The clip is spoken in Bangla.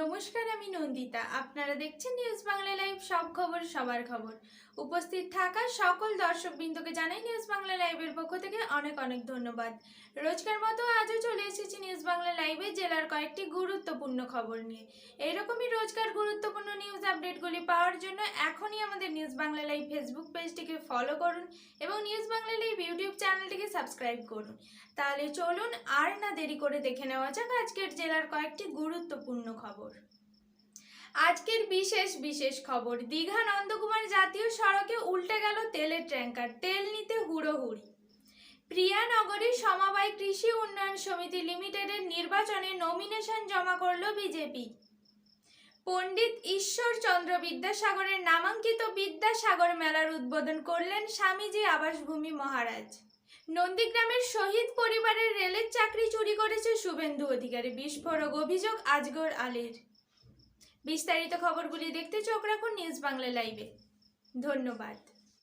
নমস্কার, আমি নন্দিতা। আপনারা দেখছেন নিউজ বাংলা লাইভ সব খবর সবার খবর। উপস্থিত থাকা সকল দর্শকবৃন্দকে জানাই নিউজ বাংলা লাইভের পক্ষ থেকে অনেক অনেক ধন্যবাদ। রোজকার মতো আজও চলে এসেছি নিউজ জেলার কয়েকটি গুরুত্বপূর্ণ খবর নিয়ে। এরকমই রোজকার গুরুত্বপূর্ণ নিউজ আপডেটগুলি পাওয়ার জন্য এখনই আমাদের নিউজ বাংলা লাইভ ফেসবুক পেজটিকে ফলো করুন এবং নিউজ বাংলা লাইভ ইউটিউব চ্যানেলটিকে সাবস্ক্রাইব করুন। তাহলে চলুন আর না দেরি করে দেখে নেওয়া যাক আজকের জেলার কয়েকটি গুরুত্বপূর্ণ খবর। আজকের বিশেষ বিশেষ খবর, দীঘা নন্দকুমার জাতীয় সড়কে উল্টে গেল তেলের ট্যাঙ্কার তেল নিতে হুড়োহুড়ি। প্রিয়ানগরী সমবায় কৃষি উন্নয়ন সমিতি লিমিটেডের নির্বাচনে নমিনেশন জমা করল বিজেপি। পণ্ডিত ঈশ্বরচন্দ্র বিদ্যাসাগরের নামাঙ্কিত বিদ্যাসাগর মেলার উদ্বোধন করলেন স্বামীজি আবাসভূমি মহারাজ। নন্দীগ্রামের শহীদ পরিবারের রেলের চাকরি চুরি করেছে শুভেন্দু অধিকারী। বিস্ফোরক অভিযোগ আজগর আলীর। বিস্তারিত খবরগুলি দেখতে চোখ রাখুন নিউজ বাংলা লাইভে। ধন্যবাদ।